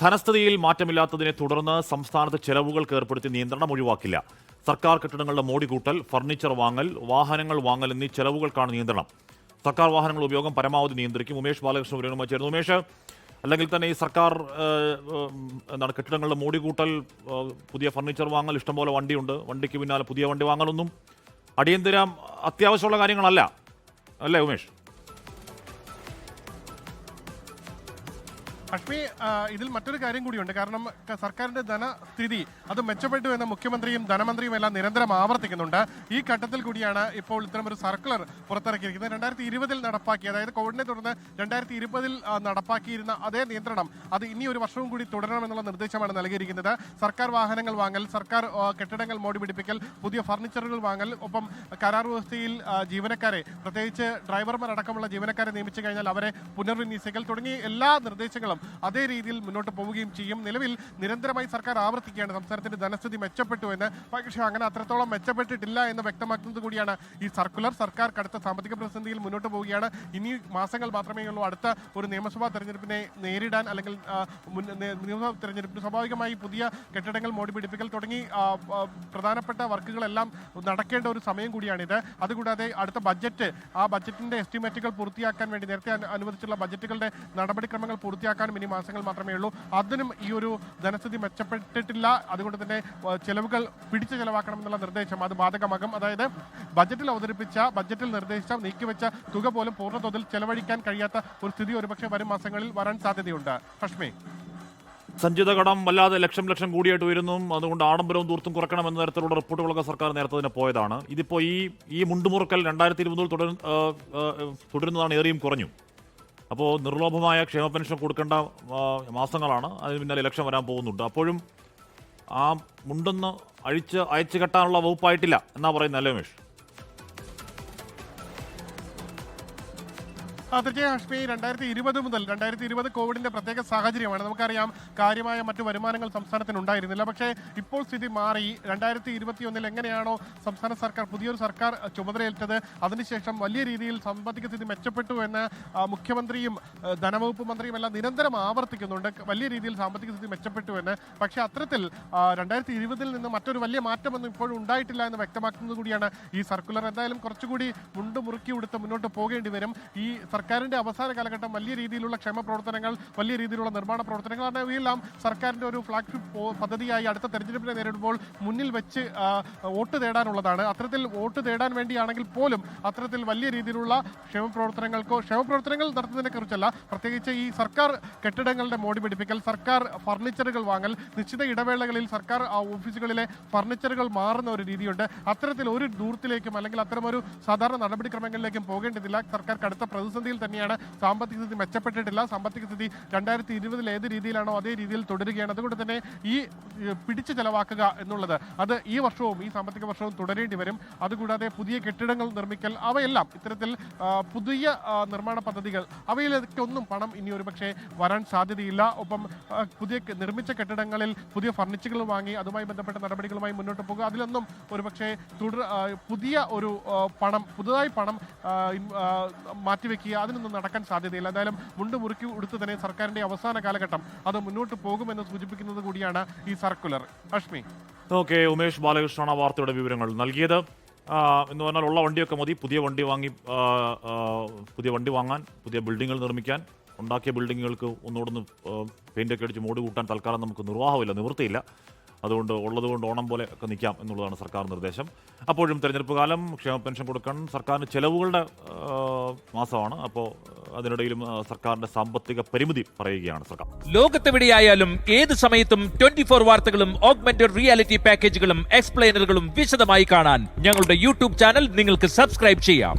ധനസ്ഥിതിയിൽ മാറ്റമില്ലാത്തതിനെ തുടർന്ന് സംസ്ഥാനത്ത് ചെലവുകൾക്ക് ഏർപ്പെടുത്തി നിയന്ത്രണം ഒഴിവാക്കില്ല. സർക്കാർ കെട്ടിടങ്ങളുടെ മോടികൂട്ടൽ ഫർണിച്ചർ വാങ്ങൽ വാഹനങ്ങൾ വാങ്ങൽ എന്നീ ചെലവുകൾക്കാണ് നിയന്ത്രണം. സർക്കാർ വാഹനങ്ങൾ ഉപയോഗം പരമാവധി നിയന്ത്രിക്കും. ഉമേഷ് ബാലകൃഷ്ണൻ വിവരങ്ങളുമായി ചേർന്നു ഉമേഷ് അല്ലെങ്കിൽ തന്നെ ഈ സർക്കാർ എന്താണ് കെട്ടിടങ്ങളുടെ മോടികൂട്ടൽ പുതിയ ഫർണിച്ചർ വാങ്ങൽ ഇഷ്ടംപോലെ വണ്ടിയുണ്ട്. വണ്ടിക്ക് പിന്നാലെ പുതിയ വണ്ടി വാങ്ങലൊന്നും അടിയന്തര അത്യാവശ്യമുള്ള കാര്യങ്ങളല്ല. അല്ലേ ഉമേഷ്? അഷ്മി ഇതിൽ മറ്റൊരു കാര്യം കൂടിയുണ്ട്. കാരണം സർക്കാരിന്റെ ധനസ്ഥിതി അത് മെച്ചപ്പെട്ടു എന്ന് മുഖ്യമന്ത്രിയും ധനമന്ത്രിയും എല്ലാം നിരന്തരം ആവർത്തിക്കുന്നുണ്ട്. ഈ ഘട്ടത്തിൽ കൂടിയാണ് ഇപ്പോൾ ഇത്തരം ഒരു സർക്കുലർ പുറത്തിറക്കിയിരിക്കുന്നത്. രണ്ടായിരത്തി ഇരുപതിൽ നടപ്പാക്കി അതായത് കോവിഡിനെ തുടർന്ന് രണ്ടായിരത്തി ഇരുപതിൽ നടപ്പാക്കിയിരുന്ന അതേ നിയന്ത്രണം അത് ഇനി ഒരു വർഷവും കൂടി തുടരണമെന്നുള്ള നിർദ്ദേശമാണ് നൽകിയിരിക്കുന്നത്. സർക്കാർ വാഹനങ്ങൾ വാങ്ങൽ സർക്കാർ കെട്ടിടങ്ങൾ മോടി പിടിപ്പിക്കൽ പുതിയ ഫർണിച്ചറുകൾ വാങ്ങൽ ഒപ്പം കരാർ വ്യവസ്ഥയിൽ ജീവനക്കാരെ പ്രത്യേകിച്ച് ഡ്രൈവർമാർ അടക്കമുള്ള ജീവനക്കാരെ നിയമിച്ചു കഴിഞ്ഞാൽ അവരെ പുനർവിന്യസിക്കൽ തുടങ്ങി എല്ലാ നിർദ്ദേശങ്ങളും അതേ രീതിയിൽ മുന്നോട്ട് പോവുകയും ചെയ്യും. നിലവിൽ നിരന്തരമായി സർക്കാർ ആവർത്തിക്കുകയാണ്. സംസ്ഥാനത്തിന്റെ ധനസ്ഥിതി മെച്ചപ്പെട്ടു എന്ന്. പക്ഷേ അങ്ങനെ അത്രത്തോളം മെച്ചപ്പെട്ടിട്ടില്ല എന്ന് വ്യക്തമാക്കുന്നത് കൂടിയാണ് ഈ സർക്കുലർ. സർക്കാർ കടുത്ത സാമ്പത്തിക പ്രതിസന്ധിയിൽ മുന്നോട്ട് പോവുകയാണ്. ഇനി മാസങ്ങൾ മാത്രമേ ഉള്ളൂ അടുത്ത ഒരു നിയമസഭാ തെരഞ്ഞെടുപ്പിനെ നേരിടാൻ അല്ലെങ്കിൽ നിയമസഭാ തെരഞ്ഞെടുപ്പിന് സ്വാഭാവികമായി പുതിയ കെട്ടിടങ്ങൾ മോടി പിടിപ്പിക്കൽ തുടങ്ങി പ്രധാനപ്പെട്ട വർക്കുകളെല്ലാം നടക്കേണ്ട ഒരു സമയം കൂടിയാണിത്. അതുകൂടാതെ അടുത്ത ബജറ്റ് ആ ബജറ്റിന്റെ എസ്റ്റിമേറ്റുകൾ പൂർത്തിയാക്കാൻ വേണ്ടി നേരത്തെ അനുവദിച്ചുള്ള ബജറ്റുകളുടെ നടപടിക്രമങ്ങൾ പൂർത്തിയാക്കാനും ഇനി മാസങ്ങൾ മാത്രമേ ഉള്ളൂ. അതിനും ഈ ഒരു ധനസ്ഥിതി മെച്ചപ്പെട്ടിട്ടില്ല. അതുകൊണ്ട് തന്നെ ചെലവുകൾ പിടിച്ചു ചെലവാക്കണമെന്നുള്ള നിർദ്ദേശം അത് ബാധകമാകും. അതായത് ബജറ്റിൽ അവതരിപ്പിച്ച ബജറ്റിൽ നിർദ്ദേശിച്ച നീക്കിവെച്ച തുക പോലും പൂർണതോതിൽ ചെലവഴിക്കാൻ കഴിയാത്ത ഒരു സ്ഥിതി ഒരുപക്ഷെ വരും മാസങ്ങളിൽ വരാൻ സാധ്യതയുണ്ട്. ഹഷ്മി സഞ്ചിത കടം വല്ലാതെ ലക്ഷം ലക്ഷം കൂടിയായിട്ട് വരുന്നു അതുകൊണ്ട് ആഡംബരവും ദൂർത്തും കുറയ്ക്കണമെന്ന തരത്തിലുള്ള റിപ്പോർട്ടുകളൊക്കെ സർക്കാർ നേരത്തെ തന്നെ പോയതാണ്. ഇതിപ്പോൾ ഈ ഈ മുണ്ടുമുറുക്കൽ രണ്ടായിരത്തി ഇരുപതിൽ തുടരുന്നതാണ് ഏറിയും കുറഞ്ഞു. അപ്പോൾ നിർലോഭമായ ക്ഷേമ പെൻഷൻ കൊടുക്കേണ്ട മാസങ്ങളാണ്. അതിന് പിന്നാലെ ഇലക്ഷൻ വരാൻ പോകുന്നുണ്ട്. അപ്പോഴും ആ മുണ്ടെന്ന് അഴിച്ച് അയച്ചു കെട്ടാനുള്ള വകുപ്പായിട്ടില്ല എന്നാ പറയുന്നത് അല്ലേ ഉമേഷ് ആ, തീർച്ചയായും ഹഷ്മി രണ്ടായിരത്തി ഇരുപത് മുതൽ രണ്ടായിരത്തി ഇരുപത് കോവിഡിന്റെ പ്രത്യേക സാഹചര്യമാണ്. നമുക്കറിയാം കാര്യമായ മറ്റു വരുമാനങ്ങൾ സംസ്ഥാനത്തിന് ഉണ്ടായിരുന്നില്ല പക്ഷേ ഇപ്പോൾ സ്ഥിതി മാറി. രണ്ടായിരത്തി ഇരുപത്തിയൊന്നിൽ എങ്ങനെയാണോ സംസ്ഥാന സർക്കാർ പുതിയൊരു സർക്കാർ ചുമതലയേറ്റത് അതിനുശേഷം വലിയ രീതിയിൽ സാമ്പത്തിക സ്ഥിതി മെച്ചപ്പെട്ടു എന്ന് മുഖ്യമന്ത്രിയും ധനവകുപ്പ് മന്ത്രിയും എല്ലാം നിരന്തരം ആവർത്തിക്കുന്നുണ്ട്. വലിയ രീതിയിൽ സാമ്പത്തിക സ്ഥിതി മെച്ചപ്പെട്ടു എന്ന്. പക്ഷേ അത്തരത്തിൽ രണ്ടായിരത്തി ഇരുപതിൽ നിന്ന് മറ്റൊരു വലിയ മാറ്റമൊന്നും ഇപ്പോഴും ഉണ്ടായിട്ടില്ല എന്ന് വ്യക്തമാക്കുന്നത് കൂടിയാണ് ഈ സർക്കുലർ. എന്തായാലും കുറച്ചുകൂടി മുണ്ട് മുറുക്കി ഉടുത്ത് മുന്നോട്ട് പോകേണ്ടി വരും. ഈ സർക്കാരിന്റെ അവസാന കാലഘട്ടം വലിയ രീതിയിലുള്ള ക്ഷേമ പ്രവർത്തനങ്ങൾ വലിയ രീതിയിലുള്ള നിർമ്മാണ പ്രവർത്തനങ്ങളാണ് ഇവയെല്ലാം സർക്കാരിന്റെ ഒരു ഫ്ലാഗ്ഷിപ്പ് പദ്ധതിയായി അടുത്ത തെരഞ്ഞെടുപ്പിനെ നേരിടുമ്പോൾ മുന്നിൽ വെച്ച് വോട്ട് തേടാനുള്ളതാണ്. അത്തരത്തിൽ വോട്ട് തേടാൻ വേണ്ടിയാണെങ്കിൽ പോലും അത്തരത്തിൽ വലിയ രീതിയിലുള്ള ക്ഷേമ പ്രവർത്തനങ്ങൾക്കോ ക്ഷേമ പ്രവർത്തനങ്ങൾ നടത്തുന്നതിനെ കുറിച്ചല്ല പ്രത്യേകിച്ച് ഈ സർക്കാർ കെട്ടിടങ്ങളുടെ മോടി പിടിപ്പിക്കൽ സർക്കാർ ഫർണിച്ചറുകൾ വാങ്ങൽ നിശ്ചിത ഇടവേളകളിൽ സർക്കാർ ഓഫീസുകളിലെ ഫർണിച്ചറുകൾ മാറുന്ന ഒരു രീതിയുണ്ട്. അത്തരത്തിൽ ഒരു ദൂരത്തിലേക്കും അല്ലെങ്കിൽ അത്തരം ഒരു സാധാരണ നടപടിക്രമങ്ങളിലേക്കും പോകേണ്ടതില്ല. സർക്കാർ കടുത്ത പ്രതിസന്ധിയിൽ തന്നെയാണ് സാമ്പത്തിക സ്ഥിതി മെച്ചപ്പെട്ടിട്ടില്ല. സാമ്പത്തിക സ്ഥിതി രണ്ടായിരത്തി ഇരുപതിൽ ഏത് രീതിയിലാണോ അതേ രീതിയിൽ തുടരുകയാണ്. അതുകൊണ്ട് തന്നെ ഈ പിടിച്ചു ചെലവാക്കുക എന്നുള്ളത് അത് ഈ വർഷവും ഈ സാമ്പത്തിക വർഷവും തുടരേണ്ടി വരും. അതുകൂടാതെ പുതിയ കെട്ടിടങ്ങൾ നിർമ്മിക്കൽ അവയെല്ലാം ഇത്തരത്തിൽ പുതിയ നിർമ്മാണ പദ്ധതികൾ അവയിലൊക്കെ ഒന്നും പണം ഇനി ഒരു പക്ഷേ വരാൻ സാധ്യതയില്ല. ഒപ്പം പുതിയ നിർമ്മിച്ച കെട്ടിടങ്ങളിൽ പുതിയ ഫർണിച്ചറുകൾ വാങ്ങി അതുമായി ബന്ധപ്പെട്ട നടപടികളുമായി മുന്നോട്ട് പോകുക. അതിലൊന്നും ഒരു പക്ഷേ തുടർ പുതിയ ഒരു പണം പുതുതായി പണം മാറ്റിവെക്കുക അതിനൊന്നും നടക്കാൻ സാധ്യതയില്ല. എന്തായാലും മുണ്ട് മുറുക്കി ഉടുത്ത് തന്നെ സർക്കാരിന്റെ അവസാന കാലഘട്ടം അത് മുന്നോട്ട് പോകുമെന്ന് സൂചിപ്പിക്കുന്നത് കൂടിയാണ് ഈ സർക്കുലർ. അഷ്മി. ഓക്കെ ഉമേഷ് ബാലകൃഷ്ണ വാർത്തയുടെ വിവരങ്ങൾ നൽകിയത്. എന്ന് പറഞ്ഞാൽ ഉള്ള വണ്ടിയൊക്കെ മതി. പുതിയ വണ്ടി വാങ്ങി പുതിയ വണ്ടി വാങ്ങാൻ പുതിയ ബിൽഡിങ്ങുകൾ നിർമ്മിക്കാൻ ഉണ്ടാക്കിയ ബിൽഡിങ്ങുകൾക്ക് ഒന്നുകൂടെ പെയിന്റൊക്കെ അടിച്ച് മോടി കൂട്ടാൻ തൽക്കാലം നമുക്ക് നിർവാഹമില്ല നിവൃത്തിയില്ല. അതുകൊണ്ട് ഉള്ളതുകൊണ്ട് ഓണം പോലെ ഒക്കെ നിൽക്കാം എന്നുള്ളതാണ് സർക്കാർ നിർദ്ദേശം. അപ്പോഴും തെരഞ്ഞെടുപ്പ് കാലം ക്ഷേമ പെൻഷൻ കൊടുക്കാൻ സർക്കാരിന് ചെലവുകളുടെ മാസമാണ്. അപ്പോൾ അതിനിടയിലും സർക്കാരിന്റെ സാമ്പത്തിക പരിമിതി പറയുകയാണ് സർക്കാർ. ലോകത്തെവിടെയായാലും ഏത് സമയത്തും ട്വന്റി ഫോർ വാർത്തകളും ഓഗ്മെന്റഡ് റിയാലിറ്റി പാക്കേജുകളും എക്സ്പ്ലെയിനറുകളും വിശദമായി കാണാൻ ഞങ്ങളുടെ യൂട്യൂബ് ചാനൽ നിങ്ങൾക്ക് സബ്സ്ക്രൈബ് ചെയ്യാം.